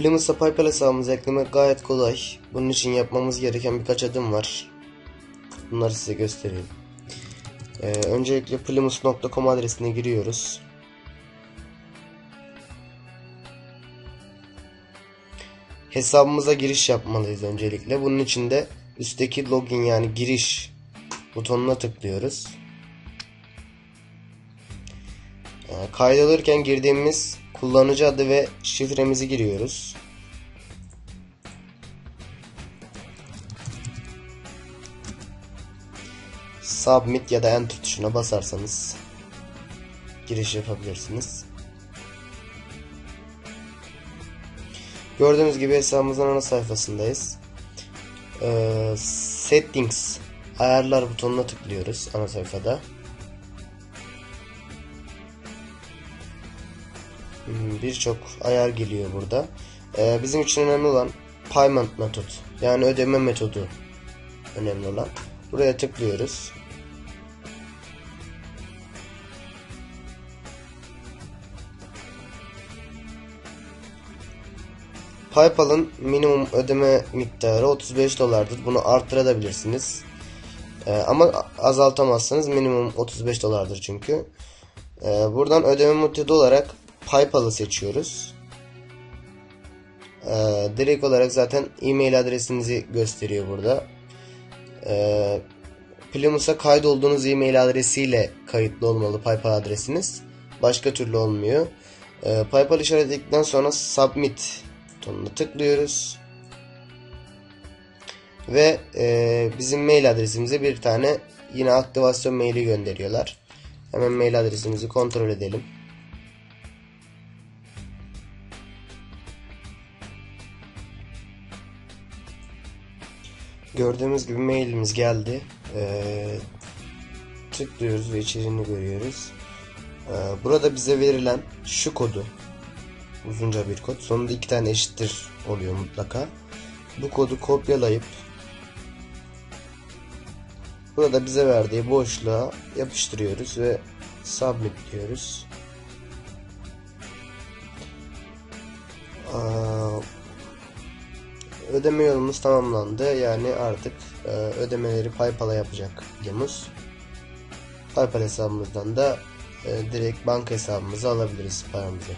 Plimus'a PayPal hesabımıza eklemek gayet kolay. Bunun için yapmamız gereken birkaç adım var. Bunları size göstereyim. Ee, öncelikle plimus.com adresine giriyoruz. Hesabımıza giriş yapmalıyız öncelikle. Bunun için de üstteki login yani giriş butonuna tıklıyoruz. Kaydolurken girdiğimiz kullanıcı adı ve şifremizi giriyoruz. Submit ya da Enter tuşuna basarsanız giriş yapabilirsiniz. Gördüğünüz gibi hesabımızın ana sayfasındayız. Ee, settings ayarlar butonuna tıklıyoruz ana sayfada. Birçok ayar geliyor burada. Ee, bizim için önemli olan payment method yani ödeme metodu önemli olan. Buraya tıklıyoruz. PayPal'ın minimum ödeme miktarı 35 dolardır. Bunu arttırabilirsiniz. Ee, ama azaltamazsanız minimum 35 dolardır çünkü. Ee, buradan ödeme metodu olarak PayPal'ı seçiyoruz. Ee, direkt olarak zaten e-mail adresinizi gösteriyor burada. Ee, Plimus'a kaydolduğunuz e-mail adresiyle kayıtlı olmalı PayPal adresiniz. Başka türlü olmuyor. Ee, PayPal işaretledikten sonra Submit butonuna tıklıyoruz. Ve e, bizim mail adresimize bir tane yine aktivasyon maili gönderiyorlar. Hemen mail adresimizi kontrol edelim. Gördüğümüz gibi mailimiz geldi. Ee, tıklıyoruz ve içeriğini görüyoruz. Ee, burada bize verilen şu kodu uzunca bir kod. Sonunda iki tane eşittir oluyor mutlaka. Bu kodu kopyalayıp burada bize verdiği boşluğa yapıştırıyoruz ve submit diyoruz. Aa, ödeme yolumuz tamamlandı. Yani artık e, ödemeleri PayPal'a yapacak Plimus. PayPal hesabımızdan da e, direkt banka hesabımıza alabiliriz paramızı.